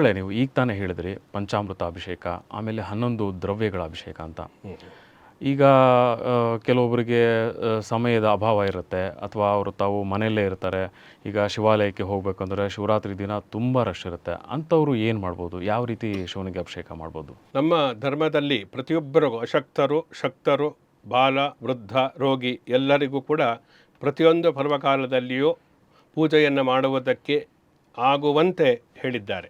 ಗುರುಗಳೇ ನೀವು ಈಗ ತಾನೇ ಹೇಳಿದ್ರಿ, ಪಂಚಾಮೃತ ಅಭಿಷೇಕ, ಆಮೇಲೆ ಹನ್ನೊಂದು ದ್ರವ್ಯಗಳ ಅಭಿಷೇಕ ಅಂತ. ಈಗ ಕೆಲವೊಬ್ಬರಿಗೆ ಸಮಯದ ಅಭಾವ ಇರುತ್ತೆ, ಅಥವಾ ಅವರು ತಾವು ಮನೆಯಲ್ಲೇ ಇರ್ತಾರೆ, ಈಗ ಶಿವಾಲಯಕ್ಕೆ ಹೋಗ್ಬೇಕಂದ್ರೆ ಶಿವರಾತ್ರಿ ದಿನ ತುಂಬ ರಶ್ ಇರುತ್ತೆ. ಅಂಥವ್ರು ಏನು ಮಾಡ್ಬೋದು? ಯಾವ ರೀತಿ ಶಿವನಿಗೆ ಅಭಿಷೇಕ ಮಾಡ್ಬೋದು? ನಮ್ಮ ಧರ್ಮದಲ್ಲಿ ಪ್ರತಿಯೊಬ್ಬರಿಗೂ ಅಶಕ್ತರು, ಶಕ್ತರು, ಬಾಲ, ವೃದ್ಧ, ರೋಗಿ ಎಲ್ಲರಿಗೂ ಕೂಡ ಪ್ರತಿಯೊಂದು ಪರ್ವಕಾಲದಲ್ಲಿಯೂ ಪೂಜೆಯನ್ನು ಮಾಡುವುದಕ್ಕೆ ಆಗುವಂತೆ ಹೇಳಿದ್ದಾರೆ.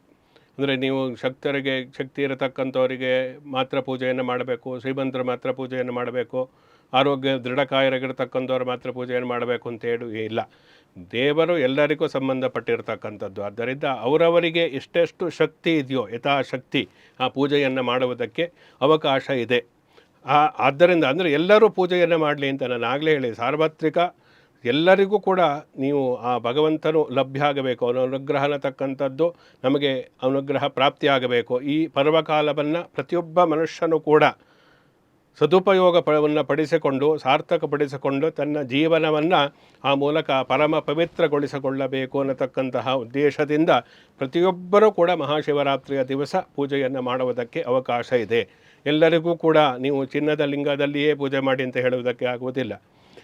ಅಂದರೆ ನೀವು ಶಕ್ತರಿಗೆ ಶಕ್ತಿ ಇರತಕ್ಕಂಥವರಿಗೆ ಮಾತ್ರ ಪೂಜೆಯನ್ನು ಮಾಡಬೇಕು, ಶ್ರೀಮಂತರು ಮಾತ್ರ ಪೂಜೆಯನ್ನು ಮಾಡಬೇಕು, ಆರೋಗ್ಯ ದೃಢಕಾಯರಾಗಿರ್ತಕ್ಕಂಥವ್ರು ಮಾತ್ರ ಪೂಜೆಯನ್ನು ಮಾಡಬೇಕು ಅಂತ ಹೇಳು ಇಲ್ಲ. ದೇವರು ಎಲ್ಲರಿಗೂ ಸಂಬಂಧಪಟ್ಟಿರತಕ್ಕಂಥದ್ದು. ಆದ್ದರಿಂದ ಅವರವರಿಗೆ ಎಷ್ಟೆಷ್ಟು ಶಕ್ತಿ ಇದೆಯೋ, ಯಥಾಶಕ್ತಿ ಆ ಪೂಜೆಯನ್ನು ಮಾಡುವುದಕ್ಕೆ ಅವಕಾಶ ಇದೆ. ಆ, ಆದ್ದರಿಂದ ಅಂದರೆ ಎಲ್ಲರೂ ಪೂಜೆಯನ್ನು ಮಾಡಲಿ ಅಂತ ನಾನು ಆಗಲೇ ಹೇಳಿ ಸಾರ್ವತ್ರಿಕ ಎಲ್ಲರಿಗೂ ಕೂಡ ನೀವು ಆ ಭಗವಂತನು ಲಭ್ಯ ಆಗಬೇಕು, ಅವನ ಅನುಗ್ರಹನ ತಕ್ಕಂಥದ್ದು ನಮಗೆ ಅನುಗ್ರಹ ಪ್ರಾಪ್ತಿಯಾಗಬೇಕು ಈ ಪರ್ವಕಾಲವನ್ನು ಪ್ರತಿಯೊಬ್ಬ ಮನುಷ್ಯನು ಕೂಡ ಸದುಪಯೋಗ ಪವನ್ನು ಪಡಿಸಿಕೊಂಡು ಸಾರ್ಥಕಪಡಿಸಿಕೊಂಡು ತನ್ನ ಜೀವನವನ್ನು ಆ ಮೂಲಕ ಪರಮ ಪವಿತ್ರಗೊಳಿಸಿಕೊಳ್ಳಬೇಕು ಅನ್ನತಕ್ಕಂತಹ ಉದ್ದೇಶದಿಂದ ಪ್ರತಿಯೊಬ್ಬರೂ ಕೂಡ ಮಹಾಶಿವರಾತ್ರಿಯ ದಿವಸ ಪೂಜೆಯನ್ನು ಮಾಡುವುದಕ್ಕೆ ಅವಕಾಶ ಇದೆ. ಎಲ್ಲರಿಗೂ ಕೂಡ ನೀವು ಚಿನ್ನದ ಲಿಂಗದಲ್ಲಿಯೇ ಪೂಜೆ ಮಾಡಿ ಅಂತ ಹೇಳುವುದಕ್ಕೆ ಆಗುವುದಿಲ್ಲ.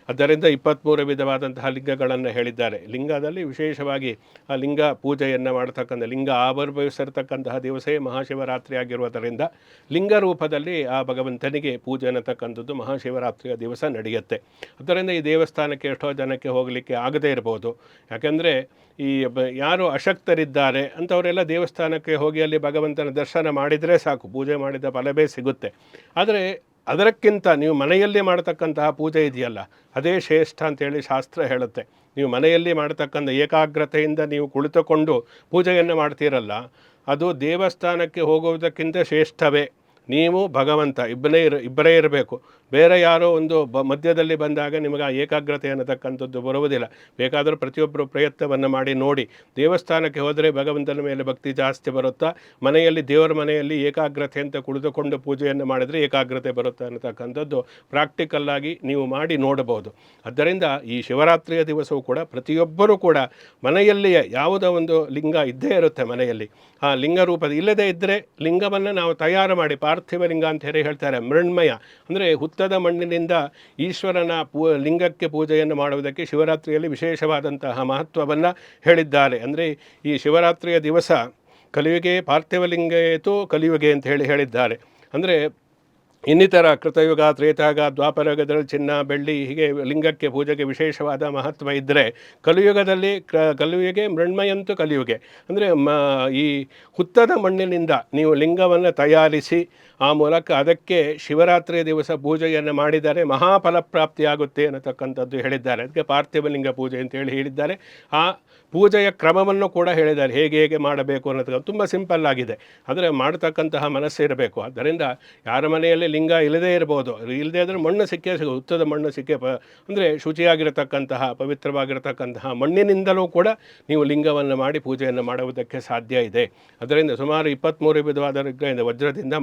ಆದ್ದರಿಂದ ಇಪ್ಪತ್ತ್ಮೂರು ವಿಧವಾದಂತಹ ಲಿಂಗಗಳನ್ನು ಹೇಳಿದ್ದಾರೆ. ಲಿಂಗದಲ್ಲಿ ವಿಶೇಷವಾಗಿ ಆ ಲಿಂಗ ಪೂಜೆಯನ್ನು ಮಾಡತಕ್ಕಂಥ, ಲಿಂಗ ಆವಿರ್ಭವಿಸಿರ್ತಕ್ಕಂತಹ ದಿವಸೇ ಮಹಾಶಿವರಾತ್ರಿ ಆಗಿರುವುದರಿಂದ ಲಿಂಗ ರೂಪದಲ್ಲಿ ಆ ಭಗವಂತನಿಗೆ ಪೂಜೆ ಅನ್ನತಕ್ಕಂಥದ್ದು ಮಹಾಶಿವರಾತ್ರಿಯ ದಿವಸ ನಡೆಯುತ್ತೆ. ಅದರಿಂದ ಈ ದೇವಸ್ಥಾನಕ್ಕೆ ಎಷ್ಟೋ ಜನಕ್ಕೆ ಹೋಗಲಿಕ್ಕೆ ಆಗದೇ ಇರಬಹುದು ಯಾಕೆಂದರೆ ಈ ಯಾರು ಅಶಕ್ತರಿದ್ದಾರೆ ಅಂಥವರೆಲ್ಲ ದೇವಸ್ಥಾನಕ್ಕೆ ಹೋಗಿ ಅಲ್ಲಿ ಭಗವಂತನ ದರ್ಶನ ಮಾಡಿದರೆ ಸಾಕು, ಪೂಜೆ ಮಾಡಿದ ಫಲವೇ ಸಿಗುತ್ತೆ. ಆದರೆ ಅದಕ್ಕಿಂತ ನೀವು ಮನೆಯಲ್ಲಿ ಮಾಡತಕ್ಕಂತಹ ಪೂಜೆ ಇದೆಯಲ್ಲ, ಅದೇ ಶ್ರೇಷ್ಠ ಅಂತೇಳಿ ಶಾಸ್ತ್ರ ಹೇಳುತ್ತೆ. ನೀವು ಮನೆಯಲ್ಲಿ ಮಾಡತಕ್ಕಂಥ ಏಕಾಗ್ರತೆಯಿಂದ ನೀವು ಕುಳಿತುಕೊಂಡು ಪೂಜೆಯನ್ನು ಮಾಡ್ತೀರಲ್ಲ, ಅದು ದೇವಸ್ಥಾನಕ್ಕೆ ಹೋಗುವುದಕ್ಕಿಂತ ಶ್ರೇಷ್ಠವೇ. ನೀವು ಭಗವಂತ, ಇಬ್ಬನೇ ಇರ, ಇಬ್ಬರೇ ಇರಬೇಕು. ಬೇರೆ ಯಾರೋ ಒಂದು ಬ ಮಧ್ಯದಲ್ಲಿ ಬಂದಾಗ ನಿಮಗೆ ಆ ಏಕಾಗ್ರತೆ ಅನ್ನತಕ್ಕಂಥದ್ದು ಬರುವುದಿಲ್ಲ. ಬೇಕಾದರೂ ಪ್ರತಿಯೊಬ್ಬರು ಪ್ರಯತ್ನವನ್ನು ಮಾಡಿ ನೋಡಿ. ದೇವಸ್ಥಾನಕ್ಕೆ ಹೋದರೆ ಭಗವಂತನ ಮೇಲೆ ಭಕ್ತಿ ಜಾಸ್ತಿ ಬರುತ್ತಾ? ಮನೆಯಲ್ಲಿ ದೇವರ ಮನೆಯಲ್ಲಿ ಏಕಾಗ್ರತೆ ಅಂತ ಕುಳಿತುಕೊಂಡು ಪೂಜೆಯನ್ನು ಮಾಡಿದರೆ ಏಕಾಗ್ರತೆ ಬರುತ್ತೆ ಅನ್ನತಕ್ಕಂಥದ್ದು ಪ್ರಾಕ್ಟಿಕಲ್ಲಾಗಿ ನೀವು ಮಾಡಿ ನೋಡಬಹುದು. ಆದ್ದರಿಂದ ಈ ಶಿವರಾತ್ರಿಯ ದಿವಸವೂ ಕೂಡ ಪ್ರತಿಯೊಬ್ಬರೂ ಕೂಡ ಮನೆಯಲ್ಲಿಯೇ ಯಾವುದೋ ಒಂದು ಲಿಂಗ ಇದ್ದೇ ಇರುತ್ತೆ ಮನೆಯಲ್ಲಿ. ಆ ಲಿಂಗ ರೂಪದ ಇಲ್ಲದೇ ಇದ್ದರೆ ಲಿಂಗವನ್ನು ನಾವು ತಯಾರು ಮಾಡಿ ಪಾರ್ಥಿವ ಲಿಂಗ ಅಂತ ಹೇಳಿ ಹೇಳ್ತಾರೆ ಮೃಣ್ಮಯ. ಅಂದರೆ ಹುತ್ತದ ಮಣ್ಣಿನಿಂದ ಈಶ್ವರನ ಪೂ, ಲಿಂಗಕ್ಕೆ ಪೂಜೆಯನ್ನು ಮಾಡುವುದಕ್ಕೆ ಶಿವರಾತ್ರಿಯಲ್ಲಿ ವಿಶೇಷವಾದಂತಹ ಮಹತ್ವವನ್ನು ಹೇಳಿದ್ದಾರೆ. ಅಂದರೆ ಈ ಶಿವರಾತ್ರಿಯ ದಿವಸ ಕಲಿಯುಗೆ ಪಾರ್ಥಿವಲಿಂಗೇತು ಕಲಿಯುಗೆ ಅಂತ ಹೇಳಿ ಹೇಳಿದ್ದಾರೆ. ಅಂದರೆ ಇನ್ನಿತರ ಕೃತಯುಗ, ತ್ರೇತಾಗ, ದ್ವಾಪರಯುಗದಲ್ಲಿ ಚಿನ್ನ, ಬೆಳ್ಳಿ ಹೀಗೆ ಲಿಂಗಕ್ಕೆ ಪೂಜೆಗೆ ವಿಶೇಷವಾದ ಮಹತ್ವ ಇದ್ದರೆ ಕಲಿಯುಗದಲ್ಲಿ ಕ, ಕಲಿಯುಗೆ ಮೃಣ್ಮಯಂತು ಕಲಿಯುಗೆ. ಅಂದರೆ ಮ, ಈ ಹುತ್ತದ ಮಣ್ಣಿನಿಂದ ನೀವು ಲಿಂಗವನ್ನು ತಯಾರಿಸಿ ಆ ಮೂಲಕ ಅದಕ್ಕೆ ಶಿವರಾತ್ರಿಯ ದಿವಸ ಪೂಜೆಯನ್ನು ಮಾಡಿದರೆ ಮಹಾಫಲಪ್ರಾಪ್ತಿಯಾಗುತ್ತೆ ಅನ್ನತಕ್ಕಂಥದ್ದು ಹೇಳಿದ್ದಾರೆ. ಅದಕ್ಕೆ ಪಾರ್ಥಿವಲಿಂಗ ಪೂಜೆ ಅಂತೇಳಿ ಹೇಳಿದ್ದಾರೆ. ಆ ಪೂಜೆಯ ಕ್ರಮವನ್ನು ಕೂಡ ಹೇಳಿದ್ದಾರೆ. ಹೇಗೆ ಹೇಗೆ ಮಾಡಬೇಕು ಅನ್ನೋದು ತುಂಬ ಸಿಂಪಲ್ ಆಗಿದೆ. ಆದರೆ ಮಾಡತಕ್ಕಂತಹ ಮನಸ್ಸು ಇರಬೇಕು. ಆದ್ದರಿಂದ ಯಾರ ಮನೆಯಲ್ಲಿ ಲಿಂಗ ಇಲ್ಲದೇ ಇರ್ಬೋದು, ಇಲ್ಲದೇ ಆದರೆ ಮಣ್ಣು ಸಿಕ್ಕೇ ಸಿಗ, ಹುತ್ತದ ಮಣ್ಣು ಸಿಕ್ಕೇ ಪ, ಅಂದರೆ ಶುಚಿಯಾಗಿರತಕ್ಕಂತಹ, ಪವಿತ್ರವಾಗಿರತಕ್ಕಂತಹ ಮಣ್ಣಿನಿಂದಲೂ ಕೂಡ ನೀವು ಲಿಂಗವನ್ನು ಮಾಡಿ ಪೂಜೆಯನ್ನು ಮಾಡುವುದಕ್ಕೆ ಸಾಧ್ಯ ಇದೆ. ಅದರಿಂದ ಸುಮಾರು ಇಪ್ಪತ್ತ್ಮೂರು ವಿಧವಾದ ವಜ್ರದಿಂದ ವಜ್ರದಿಂದ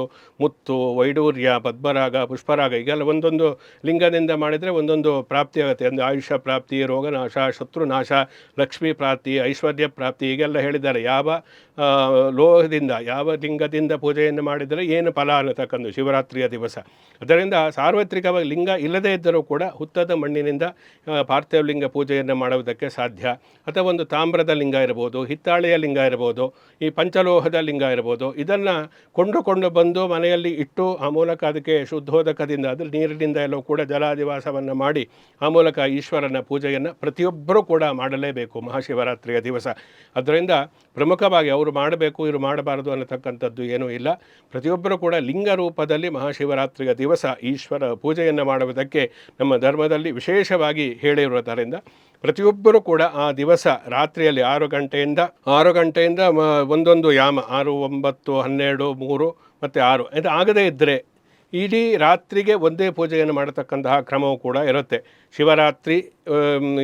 ಮಾಡ್ಬೋದು ಮುತ್ತು, ವೈಡೂರ್ಯ, ಪದ್ಮರಾಗ, ಪುಷ್ಪರಾಗ ಈಗೆಲ್ಲ ಒಂದೊಂದು ಲಿಂಗದಿಂದ ಮಾಡಿದರೆ ಒಂದೊಂದು ಪ್ರಾಪ್ತಿ ಆಗುತ್ತೆ. ಒಂದು ಆಯುಷ್ಯ ಪ್ರಾಪ್ತಿ, ರೋಗನಾಶ, ಶತ್ರುನಾಶ, ಲಕ್ಷ್ಮೀ ಪ್ರಾಪ್ತಿ, ಐಶ್ವರ್ಯ ಪ್ರಾಪ್ತಿ ಈಗೆಲ್ಲ ಹೇಳಿದ್ದಾರೆ. ಯಾವ ಲೋಹದಿಂದ, ಯಾವ ಲಿಂಗದಿಂದ ಪೂಜೆಯನ್ನು ಮಾಡಿದರೆ ಏನು ಫಲ ಅನ್ನತಕ್ಕಂಥ ಶಿವರಾತ್ರಿಯ ದಿವಸ. ಅದರಿಂದ ಸಾರ್ವತ್ರಿಕವಾಗಿ ಲಿಂಗ ಇಲ್ಲದೇ ಇದ್ದರೂ ಕೂಡ ಹುತ್ತದ ಮಣ್ಣಿನಿಂದ ಪಾರ್ಥಿವಲಿಂಗ ಪಾರ್ಥಿವ ಲಿಂಗ ಪೂಜೆಯನ್ನು ಮಾಡುವುದಕ್ಕೆ ಸಾಧ್ಯ. ಅಥವಾ ಒಂದು ತಾಮ್ರದ ಲಿಂಗ ಇರ್ಬೋದು, ಹಿತ್ತಾಳೆಯ ಲಿಂಗ ಇರ್ಬೋದು, ಈ ಪಂಚಲೋಹದ ಲಿಂಗ ಇರ್ಬೋದು, ಇದನ್ನು ಕೊಂಡುಕೊಂಡು ಬಂದು ಮನೆಯಲ್ಲಿ ಇಟ್ಟು ಆ ಮೂಲಕ ಅದಕ್ಕೆ ಶುದ್ಧೋದಕದಿಂದ ಅದ್ರ ನೀರಿನಿಂದ ಎಲ್ಲವೂ ಕೂಡ ಜಲಾದಿವಾಸವನ್ನು ಮಾಡಿ ಆ ಮೂಲಕ ಈಶ್ವರನ ಪೂಜೆಯನ್ನು ಪ್ರತಿಯೊಬ್ಬರೂ ಕೂಡ ಮಾಡಲೇಬೇಕು ಮಹಾಶಿವರಾತ್ರಿಯ ದಿವಸ. ಅದರಿಂದ ಪ್ರಮುಖವಾಗಿ ಅವರು ಮಾಡಬೇಕು, ಇವರು ಮಾಡಬಾರದು ಅನ್ನತಕ್ಕಂಥದ್ದು ಏನೂ ಇಲ್ಲ. ಪ್ರತಿಯೊಬ್ಬರೂ ಕೂಡ ಲಿಂಗ ರೂಪದಲ್ಲಿ ಮಹಾಶಿವರಾತ್ರಿಯ ದಿವಸ ಈಶ್ವರ ಪೂಜೆಯನ್ನು ಮಾಡುವುದಕ್ಕೆ ನಮ್ಮ ಧರ್ಮದಲ್ಲಿ ವಿಶೇಷವಾಗಿ ಹೇಳಿರುವುದರಿಂದ ಪ್ರತಿಯೊಬ್ಬರೂ ಕೂಡ ಆ ದಿವಸ ರಾತ್ರಿಯಲ್ಲಿ ಆರು ಗಂಟೆಯಿಂದ ಆರು ಗಂಟೆಯಿಂದ ಒಂದೊಂದು ಯಾಮ, ಆರು, ಒಂಬತ್ತು, ಹನ್ನೆರಡು, ಮೂರು ಮತ್ತು ಆರು. ಇದು ಆಗದೇ ಇದ್ದರೆ ಇಡೀ ರಾತ್ರಿಗೆ ಒಂದೇ ಪೂಜೆಯನ್ನು ಮಾಡತಕ್ಕಂತಹ ಕ್ರಮವೂ ಕೂಡ ಇರುತ್ತೆ. ಶಿವರಾತ್ರಿ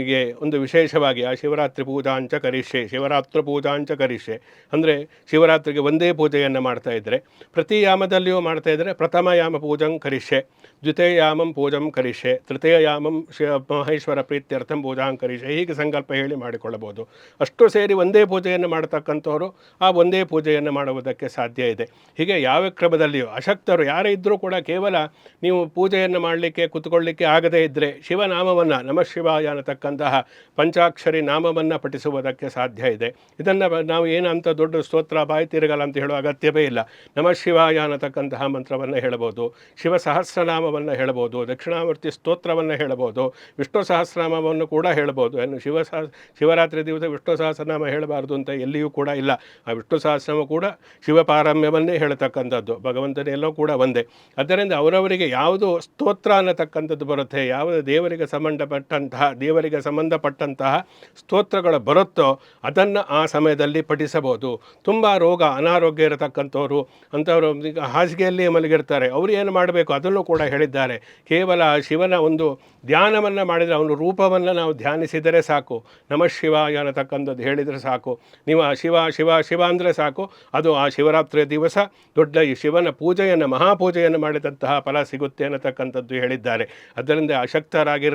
ಗೆ ಒಂದು ವಿಶೇಷವಾಗಿ ಆ ಶಿವರಾತ್ರಿ ಪೂಜಾಂಚ ಕರಿಷೆ ಶಿವರಾತ್ರಿ ಪೂಜಾಂಚ ಕರಿಷೆ ಅಂದರೆ ಶಿವರಾತ್ರಿಗೆ ಒಂದೇ ಪೂಜೆಯನ್ನು ಮಾಡ್ತಾ ಇದ್ದರೆ ಪ್ರತಿ ಯಾಮದಲ್ಲಿಯೂ ಮಾಡ್ತಾ ಇದ್ದರೆ ಪ್ರಥಮ ಯಾಮ ಪೂಜಂ ಕರಿಷೆ ದ್ವಿತೀಯ ಯಾಮಂ ಪೂಜಂ ಕರಿಷೆ ತೃತೀಯ ಯಾಮಂ ಶಿವ ಮಹೇಶ್ವರ ಪ್ರೀತ್ಯರ್ಥಂ ಪೂಜಾಂ ಕರಿಷ್ಯೆ, ಹೀಗೆ ಸಂಕಲ್ಪ ಹೇಳಿ ಮಾಡಿಕೊಳ್ಳಬಹುದು. ಅಷ್ಟು ಸೇರಿ ಒಂದೇ ಪೂಜೆಯನ್ನು ಮಾಡತಕ್ಕಂಥವರು ಆ ಒಂದೇ ಪೂಜೆಯನ್ನು ಮಾಡುವುದಕ್ಕೆ ಸಾಧ್ಯ ಇದೆ. ಹೀಗೆ ಯಾವ ಕ್ರಮದಲ್ಲಿಯೂ ಅಶಕ್ತರು ಯಾರೇ ಇದ್ದರೂ ಕೂಡ ಕೇವಲ ನೀವು ಪೂಜೆಯನ್ನು ಮಾಡಲಿಕ್ಕೆ, ಕುತ್ಕೊಳ್ಳಿಕ್ಕೆ ಆಗದೇ ಇದ್ದರೆ ಶಿವನಾಮವನ್ನು ನಮಃ ಶಿವಾಯ ಅನ್ನತಕ್ಕಂತಹ ಪಂಚಾಕ್ಷರಿ ನಾಮವನ್ನು ಪಠಿಸುವುದಕ್ಕೆ ಸಾಧ್ಯ ಇದೆ. ಇದನ್ನು ನಾವು ಏನಂತ ದೊಡ್ಡ ಸ್ತೋತ್ರ ಬಾಯಿ ತಿರುಗಲ್ಲ ಅಂತ ಹೇಳುವ ಅಗತ್ಯವೇ ಇಲ್ಲ. ನಮಃ ಶಿವಾಯ ಅನ್ನತಕ್ಕಂತಹ ಮಂತ್ರವನ್ನು ಹೇಳಬಹುದು. ಶಿವ ಸಹಸ್ರನಾಮವನ್ನು ಹೇಳಬಹುದು. ದಕ್ಷಿಣಾಮೂರ್ತಿ ಸ್ತೋತ್ರವನ್ನು ಹೇಳಬಹುದು. ವಿಷ್ಣು ಸಹಸ್ರನಾಮವನ್ನು ಕೂಡ ಹೇಳಬಹುದು. ಏನು ಶಿವ ಸಹ ಶಿವರಾತ್ರಿ ದಿವಸ ವಿಷ್ಣು ಸಹಸ್ರನಾಮ ಹೇಳಬಾರದು ಅಂತ ಎಲ್ಲಿಯೂ ಕೂಡ ಇಲ್ಲ. ಆ ವಿಷ್ಣು ಸಹಸ್ರನಾಮ ಕೂಡ ಶಿವಪಾರಮ್ಯವನ್ನೇ ಹೇಳತಕ್ಕಂಥದ್ದು. ಭಗವಂತನೆಲ್ಲೋ ಕೂಡ ಒಂದೇ. ಅದರಿಂದ ಅವರವರಿಗೆ ಯಾವುದು ಸ್ತೋತ್ರ ಅನ್ನತಕ್ಕಂಥದ್ದು ಬರುತ್ತೆ ಯಾವ ದೇವರಿಗೆ ಸಂಬಂಧಪಟ್ಟಂತಹ, ದೇವರಿಗೆ ಸಂಬಂಧಪಟ್ಟಂತಹ ಸ್ತೋತ್ರಗಳು ಬರುತ್ತೋ ಅದನ್ನು ಆ ಸಮಯದಲ್ಲಿ ಪಠಿಸಬಹುದು. ತುಂಬ ರೋಗ, ಅನಾರೋಗ್ಯ ಇರತಕ್ಕಂಥವ್ರು ಅಂಥವರು ಈಗ ಹಾಸಿಗೆಯಲ್ಲಿ ಮಲಗಿರ್ತಾರೆ. ಅವರು ಏನು ಮಾಡಬೇಕು? ಅದನ್ನು ಕೂಡ ಹೇಳಿದ್ದಾರೆ. ಕೇವಲ ಶಿವನ ಒಂದು ಧ್ಯಾನವನ್ನು ಮಾಡಿದರೆ ಅವನ ರೂಪವನ್ನು ನಾವು ಧ್ಯಾನಿಸಿದರೆ ಸಾಕು. ನಮಃ ಶಿವ ಅನ್ನತಕ್ಕಂಥದ್ದು ಹೇಳಿದರೆ ಸಾಕು. ನೀವು ಆ ಶಿವ ಶಿವ ಶಿವ ಅಂದರೆ ಸಾಕು. ಅದು ಆ ಶಿವರಾತ್ರಿಯ ದಿವಸ ದೊಡ್ಡ ಈ ಶಿವನ ಪೂಜೆಯನ್ನು, ಮಹಾಪೂಜೆಯನ್ನು ಮಾಡಿದಂತಹ ಫಲ ಸಿಗುತ್ತೆ ಅನ್ನತಕ್ಕಂಥದ್ದು ಹೇಳಿದ್ದಾರೆ. ಅದರಿಂದ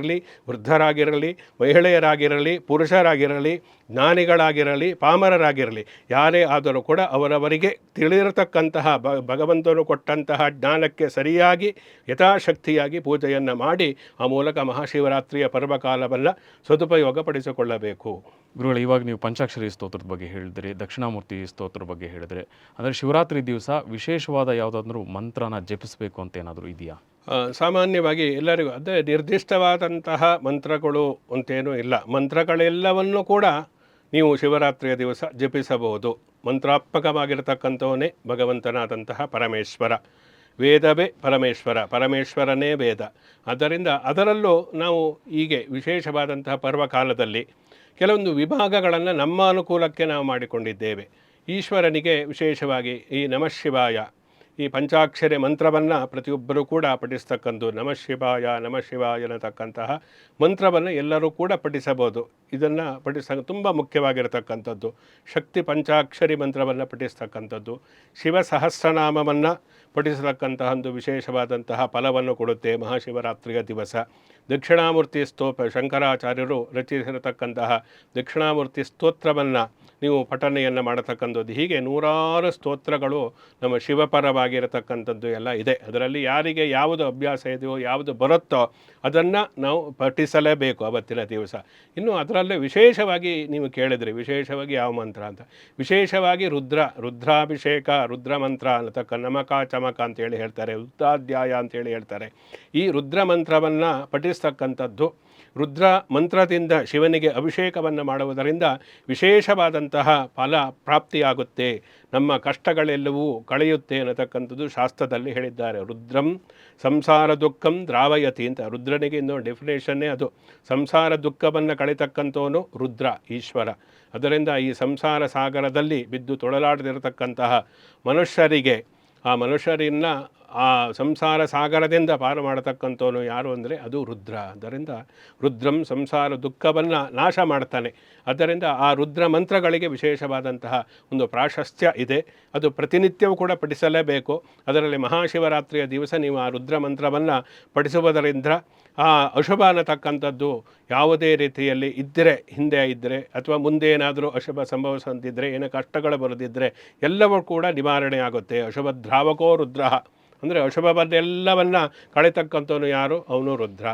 ಅಶಕ್ತರಾಗಿರಲಿ ವೃದ್ಧರಾಗಿರಲಿ, ಮಹಿಳೆಯರಾಗಿರಲಿ, ಪುರುಷರಾಗಿರಲಿ, ಜ್ಞಾನಿಗಳಾಗಿರಲಿ, ಪಾಮರರಾಗಿರಲಿ, ಯಾರೇ ಆದರೂ ಕೂಡ ಅವರವರಿಗೆ ತಿಳಿರತಕ್ಕಂತಹ ಭಗವಂತನು ಕೊಟ್ಟಂತಹ ಜ್ಞಾನಕ್ಕೆ ಸರಿಯಾಗಿ, ಯಥಾಶಕ್ತಿಯಾಗಿ ಪೂಜೆಯನ್ನು ಮಾಡಿ ಆ ಮೂಲಕ ಮಹಾಶಿವರಾತ್ರಿಯ ಪರ್ವಕಾಲವನ್ನು ಸದುಪಯೋಗಪಡಿಸಿಕೊಳ್ಳಬೇಕು. ಗುರುಗಳು, ಇವಾಗ ನೀವು ಪಂಚಾಕ್ಷರಿ ಸ್ತೋತ್ರದ ಬಗ್ಗೆ ಹೇಳಿದ್ರಿ, ದಕ್ಷಿಣಾಮೂರ್ತಿ ಸ್ತೋತ್ರದ ಬಗ್ಗೆ ಹೇಳಿದ್ರೆ. ಅಂದರೆ ಶಿವರಾತ್ರಿ ದಿವಸ ವಿಶೇಷವಾದ ಯಾವುದಾದ್ರೂ ಮಂತ್ರನ ಜಪಿಸಬೇಕು ಅಂತ ಏನಾದರೂ ಇದೆಯಾ? ಸಾಮಾನ್ಯವಾಗಿ ಎಲ್ಲರಿಗೂ ಅದೇ ನಿರ್ದಿಷ್ಟವಾದಂತಹ ಮಂತ್ರಗಳು ಅಂತೇನೂ ಇಲ್ಲ. ಮಂತ್ರಗಳೆಲ್ಲವನ್ನೂ ಕೂಡ ನೀವು ಶಿವರಾತ್ರಿಯ ದಿವಸ ಜಪಿಸಬಹುದು. ಮಂತ್ರಾತ್ಮಕವಾಗಿರತಕ್ಕಂಥವನೇ ಭಗವಂತನಾದಂತಹ ಪರಮೇಶ್ವರ. ವೇದವೇ ಪರಮೇಶ್ವರ, ಪರಮೇಶ್ವರನೇ ವೇದ. ಆದ್ದರಿಂದ ಅದರಲ್ಲೂ ನಾವು ಹೀಗೆ ವಿಶೇಷವಾದಂತಹ ಪರ್ವಕಾಲದಲ್ಲಿ ಕೆಲವೊಂದು ವಿಭಾಗಗಳನ್ನು ನಮ್ಮ ಅನುಕೂಲಕ್ಕೆ ನಾವು ಮಾಡಿಕೊಂಡಿದ್ದೇವೆ. ಈಶ್ವರನಿಗೆ ವಿಶೇಷವಾಗಿ ಈ ನಮಃ ಶಿವಾಯ ಈ ಪಂಚಾಕ್ಷರಿ ಮಂತ್ರವನ್ನು ಪ್ರತಿಯೊಬ್ಬರೂ ಕೂಡ ಪಠಿಸ್ತಕ್ಕಂಥ ನಮಃ ಶಿವಾಯ ನಮಃ ಶಿವಾಯ ಅನ್ನತಕ್ಕಂತಹ ಮಂತ್ರವನ್ನು ಎಲ್ಲರೂ ಕೂಡ ಪಠಿಸಬಹುದು. ಇದನ್ನು ಪಠಿಸ, ತುಂಬ ಮುಖ್ಯವಾಗಿರತಕ್ಕಂಥದ್ದು. ಶಕ್ತಿ ಪಂಚಾಕ್ಷರಿ ಮಂತ್ರವನ್ನು ಪಠಿಸ್ತಕ್ಕಂಥದ್ದು. ಶಿವ ಸಹಸ್ರನಾಮವನ್ನು ಪಠಿಸತಕ್ಕಂತಹ ಒಂದು ವಿಶೇಷವಾದಂತಹ ಫಲವನ್ನು ಕೊಡುತ್ತೆ ಮಹಾಶಿವರಾತ್ರಿಯ ದಿವಸ. ದಕ್ಷಿಣಾಮೂರ್ತಿ ಸ್ತೋಪ, ಶಂಕರಾಚಾರ್ಯರು ರಚಿಸಿರತಕ್ಕಂತಹ ದಕ್ಷಿಣಾಮೂರ್ತಿ ಸ್ತೋತ್ರವನ್ನು ನೀವು ಪಠನೆಯನ್ನು ಮಾಡತಕ್ಕಂಥದ್ದು ಹೀಗೆ ನೂರಾರು ಸ್ತೋತ್ರಗಳು ನಮ್ಮ ಶಿವಪರವಾಗಿರತಕ್ಕಂಥದ್ದು ಎಲ್ಲ ಇದೆ. ಅದರಲ್ಲಿ ಯಾರಿಗೆ ಯಾವುದು ಅಭ್ಯಾಸ ಇದೆಯೋ, ಯಾವುದು ಬರುತ್ತೋ ಅದನ್ನು ನಾವು ಪಠಿಸಲೇಬೇಕು ಅವತ್ತಿನ ದಿವಸ. ಇನ್ನು ಅದರಲ್ಲೇ ವಿಶೇಷವಾಗಿ ನೀವು ಕೇಳಿದ್ರಿ, ವಿಶೇಷವಾಗಿ ಯಾವ ಮಂತ್ರ ಅಂತ. ವಿಶೇಷವಾಗಿ ರುದ್ರ, ರುದ್ರಾಭಿಷೇಕ ರುದ್ರ ಮಂತ್ರ ಅನ್ನತಕ್ಕ ನಮಕ ಚಮಕ ಅಂತೇಳಿ ಹೇಳ್ತಾರೆ ರುದ್ರಾಧ್ಯಾಯ ಅಂತೇಳಿ ಹೇಳ್ತಾರೆ. ಈ ರುದ್ರ ಮಂತ್ರವನ್ನು ಪಠಿಸ್ತಕ್ಕಂಥದ್ದು ರುದ್ರ ಮಂತ್ರದಿಂದ ಶಿವನಿಗೆ ಅಭಿಷೇಕವನ್ನು ಮಾಡುವುದರಿಂದ ವಿಶೇಷವಾದಂತಹ ಫಲ ಪ್ರಾಪ್ತಿಯಾಗುತ್ತೆ. ನಮ್ಮ ಕಷ್ಟಗಳೆಲ್ಲವೂ ಕಳೆಯುತ್ತೆ ಅನ್ನತಕ್ಕಂಥದ್ದು ಶಾಸ್ತ್ರದಲ್ಲಿ ಹೇಳಿದ್ದಾರೆ. ರುದ್ರಂ ಸಂಸಾರ ದುಃಖಂ ದ್ರಾವಯತಿ ಅಂತ ರುದ್ರನಿಗೆ ಇನ್ನೊಂದು ಡೆಫಿನೇಷನ್ನೇ ಅದು ಸಂಸಾರ ದುಃಖವನ್ನು ಕಳೆತಕ್ಕಂಥವನು ರುದ್ರ, ಈಶ್ವರ. ಅದರಿಂದ ಈ ಸಂಸಾರ ಸಾಗರದಲ್ಲಿ ಬಿದ್ದು ತೊಳಲಾಡದಿರತಕ್ಕಂತಹ ಮನುಷ್ಯರಿಗೆ ಆ ಮನುಷ್ಯರನ್ನ ಆ ಸಂಸಾರ ಸಾಗರದಿಂದ ಪಾರು ಮಾಡತಕ್ಕಂಥವನು ಯಾರು ಅಂದರೆ ಅದು ರುದ್ರ. ಅದರಿಂದ ರುದ್ರಂ ಸಂಸಾರ ದುಃಖವನ್ನು ನಾಶ ಮಾಡ್ತಾನೆ. ಆದ್ದರಿಂದ ಆ ರುದ್ರ ಮಂತ್ರಗಳಿಗೆ ವಿಶೇಷವಾದಂತಹ ಒಂದು ಪ್ರಾಶಸ್ತ್ಯ ಇದೆ. ಅದು ಪ್ರತಿನಿತ್ಯವೂ ಕೂಡ ಪಠಿಸಲೇಬೇಕು. ಅದರಲ್ಲಿ ಮಹಾಶಿವರಾತ್ರಿಯ ದಿವಸ ನೀವು ಆ ರುದ್ರ ಮಂತ್ರವನ್ನು ಪಠಿಸುವುದರಿಂದ ಆ ಅಶುಭ ಅನ್ನತಕ್ಕಂಥದ್ದು ಯಾವುದೇ ರೀತಿಯಲ್ಲಿ ಇದ್ದರೆ, ಹಿಂದೆ ಇದ್ದರೆ ಅಥವಾ ಮುಂದೆ ಏನಾದರೂ ಅಶುಭ ಸಂಭವಿಸಂತಿದ್ದರೆ ಏನೋ ಕಷ್ಟಗಳು ಬರೋದಿದ್ದರೆ ಎಲ್ಲವೂ ಕೂಡ ನಿವಾರಣೆ ಆಗುತ್ತೆ. ಅಶುಭ ದ್ರಾವಕೋ ರುದ್ರ. ಅಂದರೆ ಅಶುಭವನ್ನೆಲ್ಲವನ್ನ ಕಳೆತಕ್ಕಂಥವನು ಯಾರು? ಅವನು ರುದ್ರ.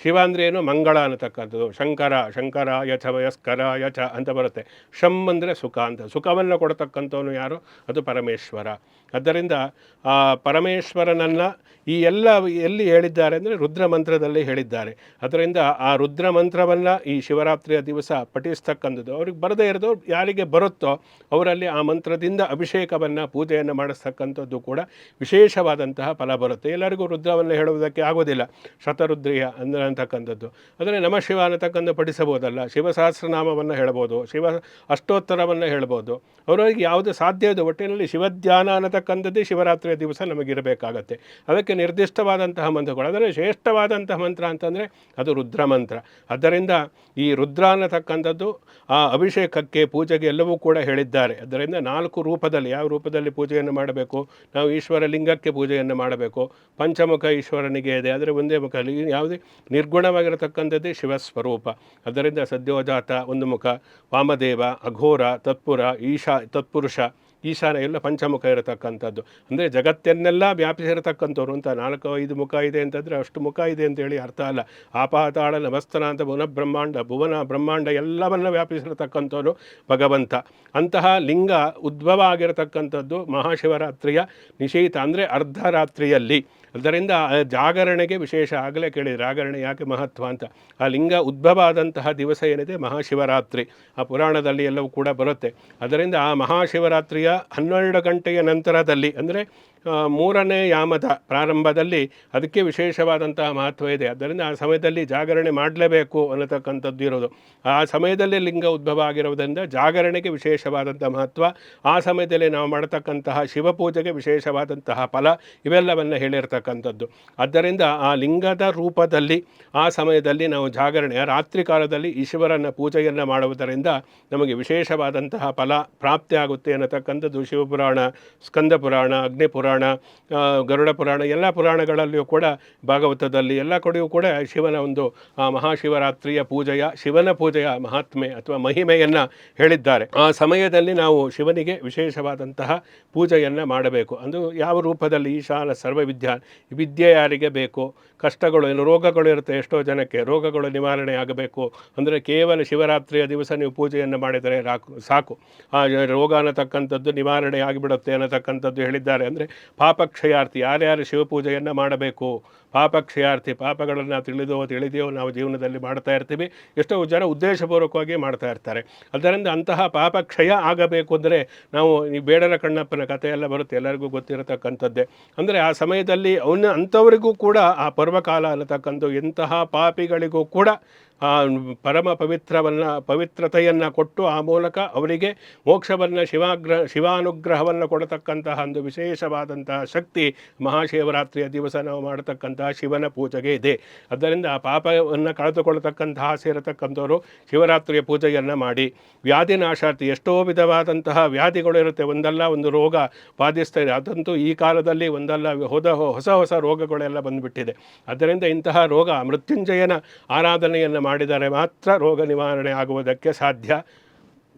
ಶಿವ ಅಂದರೆ ಏನು? ಮಂಗಳ ಅನ್ನತಕ್ಕಂಥದ್ದು. ಶಂಕರ ಶಂಕರ ಯಥ ವಯಸ್ಕರ ಯಥ ಅಂತ ಬರುತ್ತೆ. ಶಂ ಅಂದರೆ ಸುಖ ಅಂತ. ಸುಖವನ್ನು ಕೊಡತಕ್ಕಂಥವನು ಯಾರು? ಅದು ಪರಮೇಶ್ವರ. ಆದ್ದರಿಂದ ಆ ಪರಮೇಶ್ವರನನ್ನು ಈ ಎಲ್ಲ ಎಲ್ಲಿ ಹೇಳಿದ್ದಾರೆ ಅಂದರೆ ರುದ್ರ ಮಂತ್ರದಲ್ಲಿ ಹೇಳಿದ್ದಾರೆ. ಅದರಿಂದ ಆ ರುದ್ರ ಮಂತ್ರವನ್ನು ಈ ಶಿವರಾತ್ರಿಯ ದಿವಸ ಪಠಿಸ್ತಕ್ಕಂಥದ್ದು. ಅವ್ರಿಗೆ ಬರದೇ ಇರೋದು ಯಾರಿಗೆ ಬರುತ್ತೋ ಅವರಲ್ಲಿ ಆ ಮಂತ್ರದಿಂದ ಅಭಿಷೇಕವನ್ನು, ಪೂಜೆಯನ್ನು ಮಾಡಿಸ್ತಕ್ಕಂಥದ್ದು ಕೂಡ ವಿಶೇಷವಾದಂತಹ ಫಲ ಬರುತ್ತೆ. ಎಲ್ಲರಿಗೂ ರುದ್ರವನ್ನು ಹೇಳುವುದಕ್ಕೆ ಆಗೋದಿಲ್ಲ. ಶತರುದ್ರಿಯ ಅಂದರೆ ಅಂತಕ್ಕಂಥದ್ದು. ಅಂದರೆ ನಮ ಶಿವ ಅನ್ನತಕ್ಕಂಥ ಪಠಿಸಬಹುದಲ್ಲ. ಶಿವಸಹಸ್ರನಾಮವನ್ನು ಹೇಳ್ಬೋದು ಶಿವ ಅಷ್ಟೋತ್ತರವನ್ನು ಹೇಳ್ಬೋದು ಅವರವರಿಗೆ ಯಾವುದು ಸಾಧ್ಯ ಇದೆ ಒಟ್ಟಿನಲ್ಲಿ ಶಿವಧ್ಯಾನ ಅನ್ನತಕ್ಕಂಥದ್ದೇ ಶಿವರಾತ್ರಿಯ ದಿವಸ ನಮಗಿರಬೇಕಾಗತ್ತೆ. ಅದಕ್ಕೆ ನಿರ್ದಿಷ್ಟವಾದಂತಹ ಮಂತ್ರಗಳು. ಅಂದರೆ ಶ್ರೇಷ್ಠವಾದಂತಹ ಮಂತ್ರ ಅಂತಂದರೆ ಅದು ರುದ್ರ ಮಂತ್ರ. ಆದ್ದರಿಂದ ಈ ರುದ್ರ ಅನ್ನತಕ್ಕಂಥದ್ದು ಆ ಅಭಿಷೇಕಕ್ಕೆ ಪೂಜೆಗೆ ಎಲ್ಲವೂ ಕೂಡ ಹೇಳಿದ್ದಾರೆ. ಅದರಿಂದ ನಾಲ್ಕು ರೂಪದಲ್ಲಿ ಯಾವ ರೂಪದಲ್ಲಿ ಪೂಜೆಯನ್ನು ಮಾಡಬೇಕು? ನಾವು ಈಶ್ವರ ಲಿಂಗಕ್ಕೆ ಪೂಜೆಯನ್ನು ಮಾಡಬೇಕು. ಪಂಚಮುಖ ಈಶ್ವರನಿಗೆ ಇದೆ. ಆದರೆ ಒಂದೇ ಮುಖ ಯಾವುದೇ ನಿರ್ಗುಣವಾಗಿರತಕ್ಕಂಥದ್ದೇ ಶಿವಸ್ವರೂಪ. ಅದರಿಂದ ಸದ್ಯೋಜಾತ ಒಂದು ಮುಖ ವಾಮದೇವ ಅಘೋರ ತತ್ಪುರ ಈಶಾ ತತ್ಪುರುಷ ಈಶಾನ ಎಲ್ಲ ಪಂಚಮುಖ ಇರತಕ್ಕಂಥದ್ದು. ಅಂದರೆ ಜಗತ್ತನ್ನೆಲ್ಲ ವ್ಯಾಪಿಸಿರತಕ್ಕಂಥವ್ರು ಅಂತ ನಾಲ್ಕು, ಐದು ಮುಖ ಇದೆ ಅಂತಂದರೆ ಅಷ್ಟು ಮುಖ ಇದೆ ಅಂತೇಳಿ ಅರ್ಥ ಅಲ್ಲ. ಆಪಾತಾಳ, ನಮಸ್ತನ ಅಂತ ಭುವನ ಬ್ರಹ್ಮಾಂಡ ಭುವನ, ಬ್ರಹ್ಮಾಂಡ ಎಲ್ಲವನ್ನ ವ್ಯಾಪಿಸಿರತಕ್ಕಂಥವನು ಭಗವಂತ. ಅಂತಹ ಲಿಂಗ ಉದ್ಭವ ಆಗಿರತಕ್ಕಂಥದ್ದು ಮಹಾಶಿವರಾತ್ರಿಯ ನಿಶೀತ ಅಂದರೆ ಅರ್ಧರಾತ್ರಿಯಲ್ಲಿ. ಅದರಿಂದ ಜಾಗರಣೆಗೆ ವಿಶೇಷ ಆಗಲೇ ಕೇಳಿ ಜಾಗರಣೆ ಯಾಕೆ ಮಹತ್ವ ಅಂತ. ಆ ಲಿಂಗ ಉದ್ಭವ ಆದಂತಹ ದಿವಸ ಏನಿದೆ? ಮಹಾಶಿವರಾತ್ರಿ. ಆ ಪುರಾಣದಲ್ಲಿ ಎಲ್ಲವೂ ಕೂಡ ಬರುತ್ತೆ. ಅದರಿಂದ ಆ ಮಹಾಶಿವರಾತ್ರಿಯ ಹನ್ನೆರಡು ಗಂಟೆಯ ನಂತರದಲ್ಲಿ, ಅಂದರೆ ಮೂರನೇ ಯಾಮದ ಪ್ರಾರಂಭದಲ್ಲಿ ಅದಕ್ಕೆ ವಿಶೇಷವಾದಂತಹ ಮಹತ್ವ ಇದೆ. ಆದ್ದರಿಂದ ಆ ಸಮಯದಲ್ಲಿ ಜಾಗರಣೆ ಮಾಡಲೇಬೇಕು ಅನ್ನತಕ್ಕಂಥದ್ದು ಇರೋದು. ಆ ಸಮಯದಲ್ಲಿ ಲಿಂಗ ಉದ್ಭವ ಆಗಿರುವುದರಿಂದ ಜಾಗರಣೆಗೆ ವಿಶೇಷವಾದಂಥ ಮಹತ್ವ, ಆ ಸಮಯದಲ್ಲಿ ನಾವು ಮಾಡತಕ್ಕಂತಹ ಶಿವಪೂಜೆಗೆ ವಿಶೇಷವಾದಂತಹ ಫಲ, ಇವೆಲ್ಲವನ್ನು ಹೇಳಿರ್ತಕ್ಕಂಥದ್ದು. ಆದ್ದರಿಂದ ಆ ಲಿಂಗದ ರೂಪದಲ್ಲಿ, ಆ ಸಮಯದಲ್ಲಿ ನಾವು ಜಾಗರಣೆ ರಾತ್ರಿ ಕಾಲದಲ್ಲಿ ಈಶ್ವರನ ಪೂಜೆಯನ್ನು ಮಾಡುವುದರಿಂದ ನಮಗೆ ವಿಶೇಷವಾದಂತಹ ಫಲ, ಪ್ರಾಪ್ತಿ ಆಗುತ್ತೆ ಅನ್ನತಕ್ಕಂಥದ್ದು ಶಿವಪುರಾಣ, ಸ್ಕಂದ ಪುರಾಣ, ಅಗ್ನಿ ಪುರಾಣ ಗರುಡ ಪುರಾಣ, ಎಲ್ಲ ಪುರಾಣಗಳಲ್ಲಿಯೂ ಕೂಡ ಭಾಗವತದಲ್ಲಿ ಎಲ್ಲ ಕಡೆಯೂ ಕೂಡ ಶಿವನ ಒಂದು ಮಹಾಶಿವರಾತ್ರಿಯ ಪೂಜೆಯ, ಶಿವನ ಪೂಜೆಯ ಮಹಾತ್ಮೆ ಅಥವಾ ಮಹಿಮೆಯನ್ನು ಹೇಳಿದ್ದಾರೆ. ಆ ಸಮಯದಲ್ಲಿ ನಾವು ಶಿವನಿಗೆ ವಿಶೇಷವಾದಂತಹ ಪೂಜೆಯನ್ನು ಮಾಡಬೇಕು. ಅದು ಯಾವ ರೂಪದಲ್ಲಿ? ಈಶಾನ ಸರ್ವವಿದ್ಯಾ ವಿದ್ಯೆ ಯಾರಿಗೆ ಬೇಕು? ಕಷ್ಟಗಳು ಏನು? ರೋಗಗಳು ಇರುತ್ತೆ. ಎಷ್ಟೋ ಜನಕ್ಕೆ ರೋಗಗಳು ನಿವಾರಣೆ ಆಗಬೇಕು. ಅಂದರೆ ಕೇವಲ ಶಿವರಾತ್ರಿಯ ದಿವಸ ನೀವು ಪೂಜೆಯನ್ನು ಮಾಡಿದರೆ ಸಾಕು. ಆ ರೋಗ ಅನ್ನತಕ್ಕಂಥದ್ದು ನಿವಾರಣೆ ಆಗಿಬಿಡುತ್ತೆ ಅನ್ನತಕ್ಕಂಥದ್ದು ಹೇಳಿದ್ದಾರೆ. ಅಂದರೆ ಪಾಪಕ್ಷಯಾರ್ಥಿ ಯಾರ್ಯಾರು ಶಿವಪೂಜೆಯನ್ನು ಮಾಡಬೇಕು? ಪಾಪಕ್ಷಯಾರ್ಥಿ ಪಾಪಗಳನ್ನು ತಿಳಿದೋ ತಿಳಿದೆಯೋ ನಾವು ಜೀವನದಲ್ಲಿ ಮಾಡ್ತಾ ಇರ್ತೀವಿ. ಎಷ್ಟೋ ಜನ ಉದ್ದೇಶಪೂರ್ವಕವಾಗಿ ಮಾಡ್ತಾ ಇರ್ತಾರೆ. ಅದರಿಂದ ಅಂತಹ ಪಾಪಕ್ಷಯ ಆಗಬೇಕು ಅಂದರೆ ನಾವು ಈ ಬೇಡರ ಕಣ್ಣಪ್ಪನ ಕಥೆಯೆಲ್ಲ ಬರುತ್ತೆ, ಎಲ್ಲರಿಗೂ ಗೊತ್ತಿರತಕ್ಕಂಥದ್ದೇ. ಅಂದರೆ ಆ ಸಮಯದಲ್ಲಿ ಅವನ ಅಂಥವರಿಗೂ ಕೂಡ, ಆ ಪರ್ವಕಾಲ ಅನ್ನತಕ್ಕಂಥ ಎಂತಹ ಪಾಪಿಗಳಿಗೂ ಕೂಡ, ಆ ಪರಮ ಪವಿತ್ರವನ್ನು, ಪವಿತ್ರತೆಯನ್ನು ಕೊಟ್ಟು ಆ ಮೂಲಕ ಅವರಿಗೆ ಮೋಕ್ಷವನ್ನು, ಶಿವಾಗ್ರ, ಶಿವಾನುಗ್ರಹವನ್ನು ಕೊಡತಕ್ಕಂತಹ ಒಂದು ವಿಶೇಷವಾದಂತಹ ಶಕ್ತಿ ಮಹಾಶಿವರಾತ್ರಿಯ ದಿವಸ ನಾವು ಮಾಡತಕ್ಕಂತಹ ಶಿವನ ಪೂಜೆಗೆ ಇದೆ. ಆದ್ದರಿಂದ ಆ ಪಾಪವನ್ನು ಕಳೆದುಕೊಳ್ಳತಕ್ಕಂತಹ ಇರತಕ್ಕಂಥವರು ಶಿವರಾತ್ರಿಯ ಪೂಜೆಯನ್ನು ಮಾಡಿ. ವ್ಯಾಧಿ ನಾಶಾರ್ಥಿ ಎಷ್ಟೋ ವಿಧವಾದಂತಹ ವ್ಯಾಧಿಗಳು ಇರುತ್ತೆ. ಒಂದಲ್ಲ ಒಂದು ರೋಗ ಬಾಧಿಸ್ತಾ ಇದೆ. ಅದಂತೂ ಈ ಕಾಲದಲ್ಲಿ ಒಂದಲ್ಲ ಹೋದ ಹೊಸ ಹೊಸ ರೋಗಗಳೆಲ್ಲ ಬಂದುಬಿಟ್ಟಿದೆ. ಅದರಿಂದ ಇಂತಹ ರೋಗ ಮೃತ್ಯುಂಜಯನ ಆರಾಧನೆಯನ್ನು ಮಾಡಿದರೆ ಮಾತ್ರ ರೋಗ ನಿವಾರಣೆ ಆಗುವುದಕ್ಕೆ ಸಾಧ್ಯ.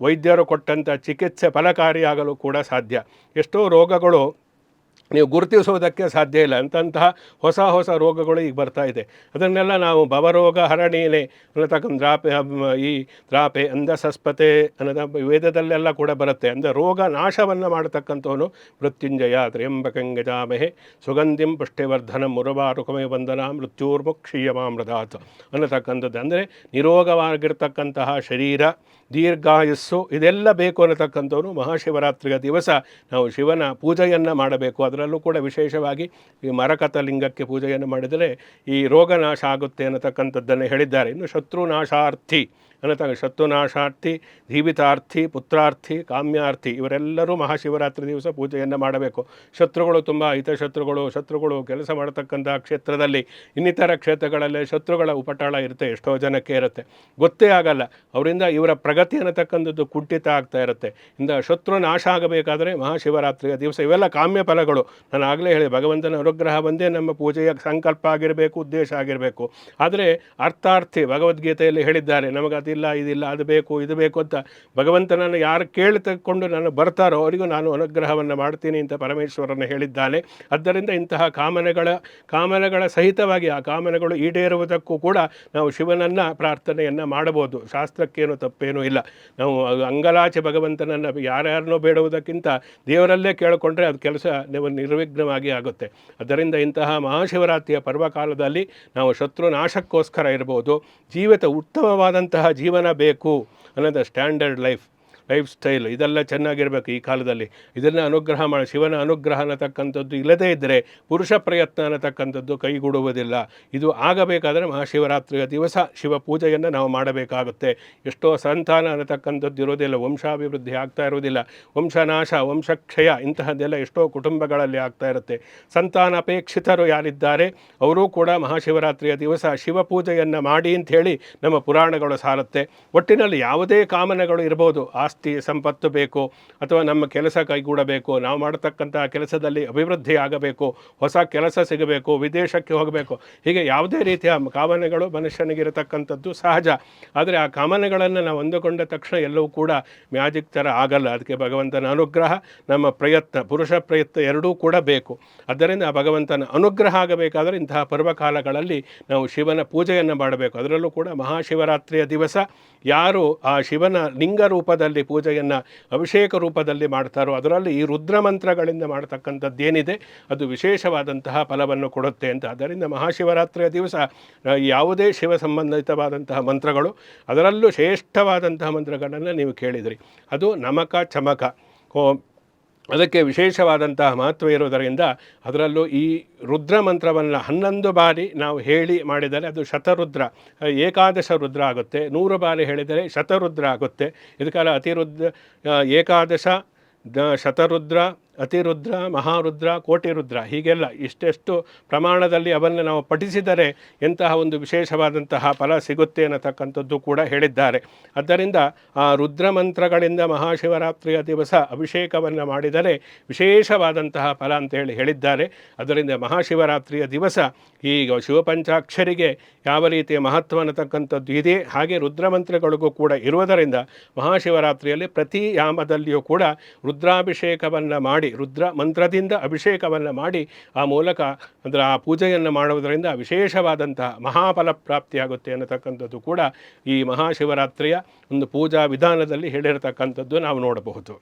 ವೈದ್ಯರು ಕೊಟ್ಟಂಥ ಚಿಕಿತ್ಸೆ ಫಲಕಾರಿಯಾಗಲು ಕೂಡ ಸಾಧ್ಯ. ಎಷ್ಟೋ ರೋಗಗಳು ನೀವು ಗುರುತಿಸುವುದಕ್ಕೆ ಸಾಧ್ಯ ಇಲ್ಲ. ಅಂತಂತಹ ಹೊಸ ಹೊಸ ರೋಗಗಳು ಈಗ ಬರ್ತಾ ಇದೆ. ಅದನ್ನೆಲ್ಲ ನಾವು ಭವರೋಗ ಹರಣೀನೆ ಅನ್ನತಕ್ಕಂಥ ದ್ರಾಪೆ ಈ ದ್ರಾಪೆ ಅಂಧಸಸ್ಪತೆ ಅನ್ನದ ವೇದದಲ್ಲೆಲ್ಲ ಕೂಡ ಬರುತ್ತೆ. ಅಂದರೆ ರೋಗ ನಾಶವನ್ನು ಮಾಡತಕ್ಕಂಥವನು ಮೃತ್ಯುಂಜಯ, ತ್ರ್ಯಂಬಕಂಗಜಾಮಹೆ, ಸುಗಂಧಿಂ ಪುಷ್ಟಿವರ್ಧನ ಮುರವಾರುಕಮೆ ವಂದನ ಮೃತ್ಯುರ್ಮುಕ್ಷೀಯಮಾಮೃದಾತ್ ಅನ್ನತಕ್ಕಂಥದ್ದು. ಅಂದರೆ ನಿರೋಗವಾಗಿರ್ತಕ್ಕಂತಹ ಶರೀರ ದೀರ್ಘಾಯುಸ್ಸು, ಇದೆಲ್ಲ ಬೇಕು ಅನ್ನತಕ್ಕಂಥವನು ಮಹಾಶಿವರಾತ್ರಿಯ ದಿವಸ ನಾವು ಶಿವನ ಪೂಜೆಯನ್ನು ಮಾಡಬೇಕು. ಅದರಲ್ಲೂ ಕೂಡ ವಿಶೇಷವಾಗಿ ಈ ಮರಕತ ಲಿಂಗಕ್ಕೆ ಪೂಜೆಯನ್ನು ಮಾಡಿದರೆ ಈ ರೋಗ ನಾಶ ಆಗುತ್ತೆ ಅನ್ನತಕ್ಕಂಥದ್ದನ್ನು ಹೇಳಿದ್ದಾರೆ. ಇನ್ನು ಶತ್ರುನಾಶಾರ್ಥಿ ಅನ್ನತಕ್ಕ ಶತ್ರುನಾಶಾರ್ಥಿ, ಜೀವಿತಾರ್ಥಿ, ಪುತ್ರಾರ್ಥಿ, ಕಾಮ್ಯಾರ್ಥಿ ಇವರೆಲ್ಲರೂ ಮಹಾಶಿವರಾತ್ರಿ ದಿವಸ ಪೂಜೆಯನ್ನು ಮಾಡಬೇಕು. ಶತ್ರುಗಳು ತುಂಬ ಹಿತಶತ್ರುಗಳು ಶತ್ರುಗಳು ಕೆಲಸ ಮಾಡತಕ್ಕಂಥ ಕ್ಷೇತ್ರದಲ್ಲಿ ಇನ್ನಿತರ ಕ್ಷೇತ್ರಗಳಲ್ಲಿ ಶತ್ರುಗಳ ಉಪಟಳ ಇರುತ್ತೆ, ಎಷ್ಟೋ ಜನಕ್ಕೆ ಇರುತ್ತೆ. ಗೊತ್ತೇ ಆಗಲ್ಲ, ಅವರಿಂದ ಇವರ ಪ್ರಗತಿ ಅನ್ನತಕ್ಕಂಥದ್ದು ಕುಂಠಿತ ಆಗ್ತಾ ಇರುತ್ತೆ. ಇಂದ ಶತ್ರು ನಾಶ ಆಗಬೇಕಾದರೆ ಮಹಾಶಿವರಾತ್ರಿಯ ದಿವಸ ಇವೆಲ್ಲ ಕಾಮ್ಯ ಫಲಗಳು. ನಾನು ಆಗಲೇ ಹೇಳಿ ಭಗವಂತನ ಅನುಗ್ರಹ ಬಂದೇ ನಮ್ಮ ಪೂಜೆಯ ಸಂಕಲ್ಪ ಆಗಿರಬೇಕು, ಉದ್ದೇಶ ಆಗಿರಬೇಕು. ಆದರೆ ಅರ್ಥಾರ್ಥಿ ಭಗವದ್ಗೀತೆಯಲ್ಲಿ ಹೇಳಿದ್ದಾರೆ ನಮಗೆ ಅದಿಲ್ಲ ಇದಿಲ್ಲ, ಅದು ಬೇಕು, ಇದು ಬೇಕು ಅಂತ ಭಗವಂತನನ್ನು ಯಾರು ಕೇಳಿ ತಗೊಂಡು ನಾನು ಬರ್ತಾರೋ ಅವರಿಗೂ ನಾನು ಅನುಗ್ರಹವನ್ನು ಮಾಡ್ತೀನಿ ಅಂತ ಪರಮೇಶ್ವರನ ಹೇಳಿದ್ದಾನೆ. ಆದ್ದರಿಂದ ಇಂತಹ ಕಾಮನೆಗಳ ಕಾಮನೆಗಳ ಸಹಿತವಾಗಿ ಆ ಕಾಮನೆಗಳು ಈಡೇರುವುದಕ್ಕೂ ಕೂಡ ನಾವು ಶಿವನನ್ನು ಪ್ರಾರ್ಥನೆಯನ್ನು ಮಾಡಬಹುದು. ಶಾಸ್ತ್ರಕ್ಕೇನು ತಪ್ಪೇನೂ ಇಲ್ಲ. ನಾವು ಅಂಗಲಾಚೆ ಭಗವಂತನನ್ನು ಯಾರ್ಯಾರನ್ನೋ ಬೇಡುವುದಕ್ಕಿಂತ ದೇವರಲ್ಲೇ ಕೇಳಿಕೊಂಡ್ರೆ ಅದು ಕೆಲಸ ನೀವು ನಿರ್ವಿಘ್ನವಾಗಿ ಆಗುತ್ತೆ. ಅದರಿಂದ ಇಂತಹ ಮಹಾಶಿವರಾತ್ರಿಯ ಪರ್ವಕಾಲದಲ್ಲಿ ನಾವು ಶತ್ರು ನಾಶಕ್ಕೋಸ್ಕರ ಇರ್ಬೋದು. ಜೀವಿತ ಉತ್ತಮವಾದಂತಹ ಜೀವನ ಬೇಕು ಅನ್ನೋದು ಸ್ಟ್ಯಾಂಡರ್ಡ್ ಲೈಫ್ ಲೈಫ್ ಸ್ಟೈಲ್ ಇದೆಲ್ಲ ಚೆನ್ನಾಗಿರಬೇಕು ಈ ಕಾಲದಲ್ಲಿ. ಇದನ್ನು ಅನುಗ್ರಹ ಮಾಡಿ. ಶಿವನ ಅನುಗ್ರಹ ಅನ್ನತಕ್ಕಂಥದ್ದು ಇಲ್ಲದೇ ಇದ್ದರೆ ಪುರುಷ ಪ್ರಯತ್ನ ಅನ್ನತಕ್ಕಂಥದ್ದು ಕೈಗೂಡುವುದಿಲ್ಲ. ಇದು ಆಗಬೇಕಾದರೆ ಮಹಾಶಿವರಾತ್ರಿಯ ದಿವಸ ಶಿವ ಪೂಜೆಯನ್ನು ನಾವು ಮಾಡಬೇಕಾಗುತ್ತೆ. ಎಷ್ಟೋ ಸಂತಾನ ಅನ್ನತಕ್ಕಂಥದ್ದು ಇರೋದಿಲ್ಲ ವಂಶಾಭಿವೃದ್ಧಿ ಆಗ್ತಾ ಇರೋದಿಲ್ಲ ವಂಶನಾಶ, ವಂಶಕ್ಷಯ ಇಂತಹದ್ದೆಲ್ಲ ಎಷ್ಟೋ ಕುಟುಂಬಗಳಲ್ಲಿ ಆಗ್ತಾ ಇರುತ್ತೆ. ಸಂತಾನ ಅಪೇಕ್ಷಿತರು ಯಾರಿದ್ದಾರೆ? ಅವರೂ ಕೂಡ ಮಹಾಶಿವರಾತ್ರಿಯ ದಿವಸ ಶಿವ ಪೂಜೆಯನ್ನು ಮಾಡಿ ಅಂತ ಹೇಳಿ ನಮ್ಮ ಪುರಾಣಗಳು ಸಾರುತ್ತೆ. ಒಟ್ಟಿನಲ್ಲಿ ಯಾವುದೇ ಕಾಮನೆಗಳು ಇರ್ಬೋದು. ಆಸ್ತಿ ಸಂಪತ್ತು ಬೇಕು ಅಥವಾ ನಮ್ಮ ಕೆಲಸ ಕೈಗೂಡಬೇಕು, ನಾವು ಮಾಡತಕ್ಕಂಥ ಕೆಲಸದಲ್ಲಿ ಅಭಿವೃದ್ಧಿ ಆಗಬೇಕು, ಹೊಸ ಕೆಲಸ ಸಿಗಬೇಕು, ವಿದೇಶಕ್ಕೆ ಹೋಗಬೇಕು, ಹೀಗೆ ಯಾವುದೇ ರೀತಿಯ ಕಾಮನೆಗಳು ಮನುಷ್ಯನಿಗಿರತಕ್ಕಂಥದ್ದು ಸಹಜ. ಆದರೆ ಆ ಕಾಮನೆಗಳನ್ನು ನಾವು ಅಂದುಕೊಂಡ ತಕ್ಷಣ ಎಲ್ಲವೂ ಕೂಡ ಮ್ಯಾಜಿಕ್ ಥರ ಆಗಲ್ಲ. ಅದಕ್ಕೆ ಭಗವಂತನ ಅನುಗ್ರಹ, ನಮ್ಮ ಪ್ರಯತ್ನ, ಪುರುಷ ಪ್ರಯತ್ನ ಎರಡೂ ಕೂಡ ಬೇಕು. ಆದ್ದರಿಂದ ಆ ಭಗವಂತನ ಅನುಗ್ರಹ ಆಗಬೇಕಾದರೆ ಇಂತಹ ಪರ್ವಕಾಲಗಳಲ್ಲಿ ನಾವು ಶಿವನ ಪೂಜೆಯನ್ನು ಮಾಡಬೇಕು. ಅದರಲ್ಲೂ ಕೂಡ ಮಹಾಶಿವರಾತ್ರಿಯ ದಿವಸ ಯಾರು ಆ ಶಿವನ ಲಿಂಗ ರೂಪದಲ್ಲಿ ಪೂಜೆಯನ್ನು ಅಭಿಷೇಕ ರೂಪದಲ್ಲಿ ಮಾಡ್ತಾರೋ ಅದರಲ್ಲಿ ಈ ರುದ್ರ ಮಂತ್ರಗಳಿಂದ ಮಾಡತಕ್ಕಂಥದ್ದೇನಿದೆ, ಅದು ವಿಶೇಷವಾದಂತಹ ಫಲವನ್ನು ಕೊಡುತ್ತೆ ಅಂತ. ಅದರಿಂದ ಮಹಾಶಿವರಾತ್ರಿಯ ದಿವಸ ಯಾವುದೇ ಶಿವ ಸಂಬಂಧಿತವಾದಂತಹ ಮಂತ್ರಗಳು, ಅದರಲ್ಲೂ ಶ್ರೇಷ್ಠವಾದಂತಹ ಮಂತ್ರಗಳನ್ನು ನೀವು ಕೇಳಿದಿರಿ. ಅದು ನಮಕ ಚಮಕ. ಓಂ ಅದಕ್ಕೆ ವಿಶೇಷವಾದಂತಹ ಮಹತ್ವ ಇರುವುದರಿಂದ ಅದರಲ್ಲೂ ಈ ರುದ್ರ ಮಂತ್ರವನ್ನು ಹನ್ನೊಂದು ಬಾರಿ ನಾವು ಹೇಳಿ ಮಾಡಿದರೆ ಅದು ಶತರುದ್ರ, ಏಕಾದಶ ರುದ್ರ ಆಗುತ್ತೆ. ನೂರು ಬಾರಿ ಹೇಳಿದರೆ ಶತರುದ್ರ ಆಗುತ್ತೆ. ಇದಕ್ಕೆಲ್ಲ ಅತಿರುದ್ರ, ಏಕಾದಶ ಶತರುದ್ರ ಅತಿರುದ್ರ, ಮಹಾರುದ್ರ, ಕೋಟಿರುದ್ರ ಹೀಗೆಲ್ಲ ಇಷ್ಟೆಷ್ಟು ಪ್ರಮಾಣದಲ್ಲಿ ಅವನ್ನು ನಾವು ಪಠಿಸಿದರೆ ಎಂತಹ ಒಂದು ವಿಶೇಷವಾದಂತಹ ಫಲ ಸಿಗುತ್ತೆ ಅನ್ನತಕ್ಕಂಥದ್ದು ಕೂಡ ಹೇಳಿದ್ದಾರೆ. ಆದ್ದರಿಂದ ಆ ರುದ್ರ ಮಂತ್ರಗಳಿಂದ ಮಹಾಶಿವರಾತ್ರಿಯ ದಿವಸ ಅಭಿಷೇಕವನ್ನು ಮಾಡಿದರೆ ವಿಶೇಷವಾದಂತಹ ಫಲ ಅಂತೇಳಿ ಹೇಳಿದ್ದಾರೆ. ಅದರಿಂದ ಮಹಾಶಿವರಾತ್ರಿಯ ದಿವಸ ಈ ಶಿವಪಂಚಾಕ್ಷರಿಗೆ ಯಾವ ರೀತಿಯ ಮಹತ್ವ ಅನ್ನತಕ್ಕಂಥದ್ದು ಇದೆ, ಹಾಗೆ ರುದ್ರಮಂತ್ರಗಳಿಗೂ ಕೂಡ ಇರುವುದರಿಂದ ಮಹಾಶಿವರಾತ್ರಿಯಲ್ಲಿ ಪ್ರತಿ ಯಾಮದಲ್ಲಿಯೂ ಕೂಡ ರುದ್ರಾಭಿಷೇಕವನ್ನು ಮಾಡಿ, ರುದ್ರ ಮಂತ್ರದಿಂದ ಅಭಿಷೇಕವನ್ನು ಮಾಡಿ, ಆ ಮೂಲಕ ಅಂದರೆ ಆ ಪೂಜೆಯನ್ನು ಮಾಡುವುದರಿಂದ ವಿಶೇಷವಾದಂತಹ ಮಹಾಫಲ ಪ್ರಾಪ್ತಿಯಾಗುತ್ತೆ ಅನ್ನತಕ್ಕಂಥದ್ದು ಕೂಡ ಈ ಮಹಾಶಿವರಾತ್ರಿಯ ಒಂದು ಪೂಜಾ ವಿಧಾನದಲ್ಲಿ ಹೇಳಿರತಕ್ಕಂಥದ್ದು ನಾವು ನೋಡಬಹುದು.